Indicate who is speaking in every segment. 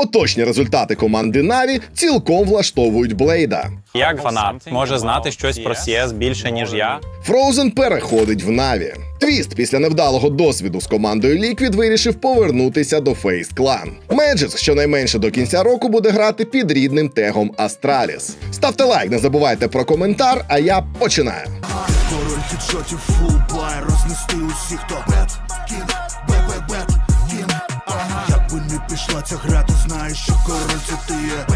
Speaker 1: Поточні результати команди Наві цілком влаштовують Блейда.
Speaker 2: Як фанат може знати щось про CS більше, ніж я?
Speaker 1: Фроузен переходить в Наві. Твіст після невдалого досвіду з командою Liquid вирішив повернутися до Face Clan. Меджис щонайменше до кінця року буде грати під рідним тегом Астраліс. Ставте лайк, не забувайте про коментар, а я починаю.
Speaker 3: Король хедшотів фул бай рознести усіх, хто бет пішла ця гра, ти знаєш, що король це ти є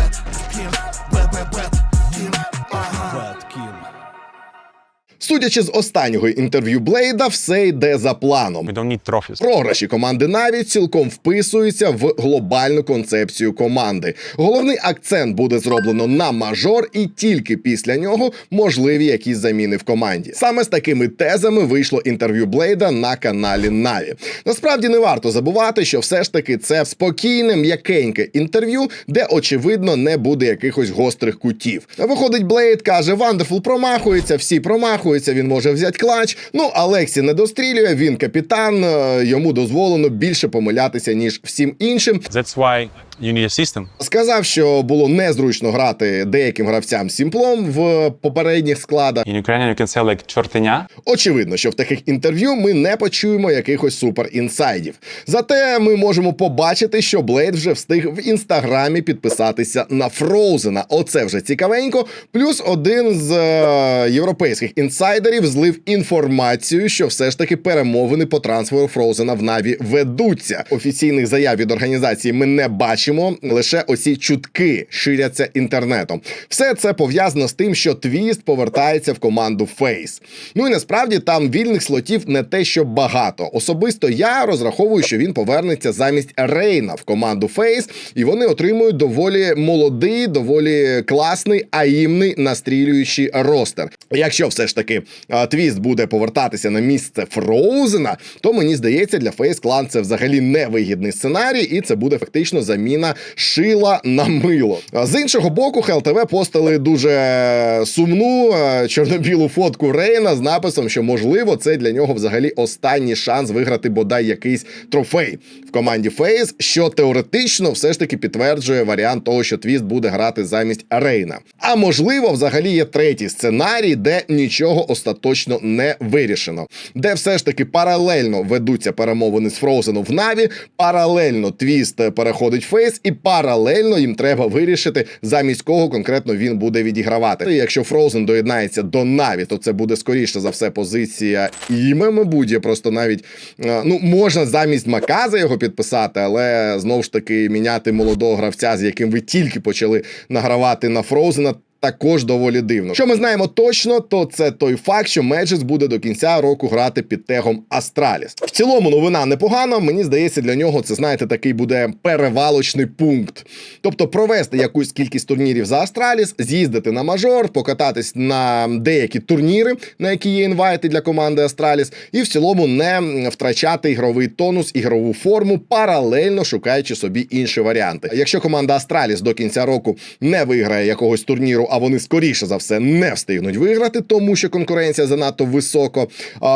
Speaker 1: Судячи з останнього інтерв'ю Блейда, все йде за планом.
Speaker 2: We don't need trophies.
Speaker 1: Програші команди Наві цілком вписуються в глобальну концепцію команди. Головний акцент буде зроблено на мажор, і тільки після нього можливі якісь заміни в команді. Саме з такими тезами вийшло інтерв'ю Блейда на каналі Наві. Насправді не варто забувати, що все ж таки це спокійне, м'якеньке інтерв'ю, де очевидно не буде якихось гострих кутів. Виходить, Блейд каже: Вандерфул промахується, всі промахуються. Він може взяти клач. Ну Алексі не дострілює. Він капітан. е, Йому дозволено більше помилятися ніж всім іншим.
Speaker 2: That's why you system.
Speaker 1: Сказав, що було незручно грати деяким гравцям сімплом в попередніх складах.
Speaker 2: In Ukrainian you can say like чортеня.
Speaker 1: Очевидно, що в таких інтерв'ю ми не почуємо якихось супер інсайдів. Зате ми можемо побачити, що Блейд вже встиг в інстаграмі підписатися на Фроузена. Оце вже цікавенько. Плюс один з е, європейських інсайдерів злив інформацію, що все ж таки перемовини по трансферу Фроузена в Наві ведуться. Офіційних заяв від організації ми не бачимо. Лише оці чутки ширяться інтернетом. Все це пов'язано з тим, що Твіст повертається в команду Фейс. Ну і насправді там вільних слотів не те, що багато. Особисто я розраховую, що він повернеться замість Рейна в команду Фейс, і вони отримують доволі молодий, доволі класний, аїмний настрілюючий ростер. Якщо все ж таки Твіст буде повертатися на місце Фроузена, то мені здається, для Фейс Клан це взагалі невигідний сценарій, і це буде фактично заміна шила на мило. З іншого боку, ХЛТВ постили дуже сумну е, чорно-білу фотку Рейна з написом, що можливо це для нього взагалі останній шанс виграти бодай якийсь трофей в команді Фейс, що теоретично все ж таки підтверджує варіант того, що Твіст буде грати замість Рейна. А можливо, взагалі є третій сценарій, де нічого остаточно не вирішено, де все ж таки паралельно ведуться перемовини з Фроузеном в Наві, паралельно Твіст е, переходить в Фейс, і паралельно їм треба вирішити, замість кого конкретно він буде відігравати. І якщо Фроузен доєднається до Наві, то це буде скоріше за все позиція іме, мабуть, просто навіть е, ну можна замість Маказа його підписати, але знову ж таки міняти молодого гравця, з яким ви тільки почали награвати на Фроузена. Також доволі дивно. Що ми знаємо точно, то це той факт, що Меджес буде до кінця року грати під тегом Астраліс. В цілому новина непогана. Мені здається, для нього це знаєте такий буде перевалочний пункт. Тобто провести якусь кількість турнірів за Астраліс, з'їздити на мажор, покататись на деякі турніри, на які є інвайти для команди Астраліс, і в цілому не втрачати ігровий тонус, ігрову форму, паралельно шукаючи собі інші варіанти. Якщо команда Астраліс до кінця року не виграє якогось турніру, а вони скоріше за все не встигнуть виграти, тому що конкуренція занадто високо,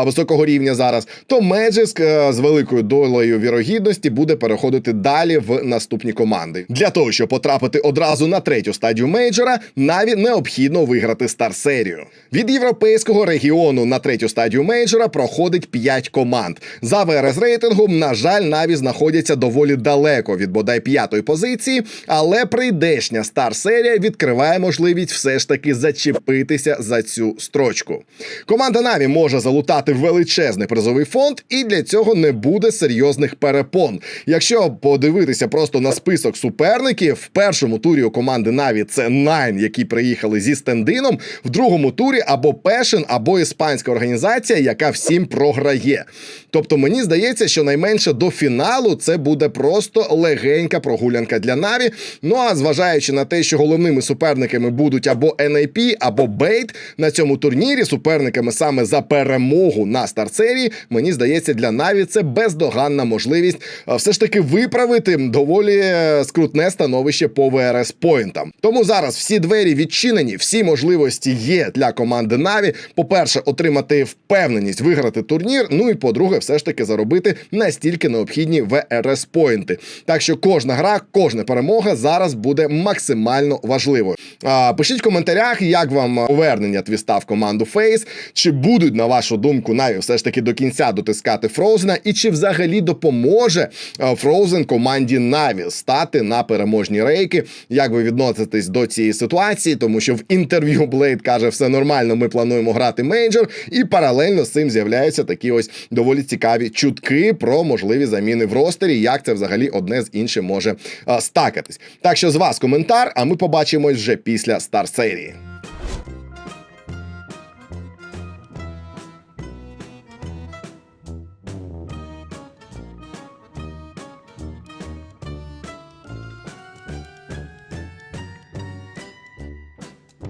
Speaker 1: високого рівня зараз, то Меджиск з великою долею вірогідності буде переходити далі в наступні команди. Для того, щоб потрапити одразу на третю стадію мейджора, Наві необхідно виграти стар серію. Від європейського регіону на третю стадію мейджора проходить 5 команд. За ВРС рейтингом, на жаль, Наві знаходяться доволі далеко від бодай п'ятої позиції, але прийдешня стар серія відкриває можливість все ж таки зачепитися за цю строчку. Команда Наві може залутати величезний призовий фонд, і для цього не буде серйозних перепон. Якщо подивитися просто на список суперників, в першому турі у команди Наві це Найн, які приїхали зі стендином, в другому турі або Пешен, або іспанська організація, яка всім програє. Тобто мені здається, що найменше до фіналу це буде просто легенька прогулянка для Наві. Ну а зважаючи на те, що головними суперниками будуть будуть або NAP, або Бейт на цьому турнірі суперниками саме за перемогу на старт-серії, мені здається, для Наві це бездоганна можливість все ж таки виправити доволі е, скрутне становище по ВРС поінтам. Тому зараз всі двері відчинені, всі можливості є для команди Наві. По-перше, отримати впевненість виграти турнір. Ну і по-друге, все ж таки заробити настільки необхідні ВРС поінти. Так що кожна гра, кожна перемога зараз буде максимально важливою. Пишіть в коментарях, як вам повернення твіста в команду Фейс, чи будуть, на вашу думку, Наві все ж таки до кінця дотискати Фроузена, і чи взагалі допоможе е, Фроузен команді Наві стати на переможні рейки. Як ви відноситесь до цієї ситуації? Тому що в інтерв'ю Блейд каже, все нормально, ми плануємо грати мейджор, і паралельно з цим з'являються такі ось доволі цікаві чутки про можливі заміни в ростері. Як це взагалі одне з іншим може е, стакатись? Так що з вас коментар, а ми побачимось вже після Star City.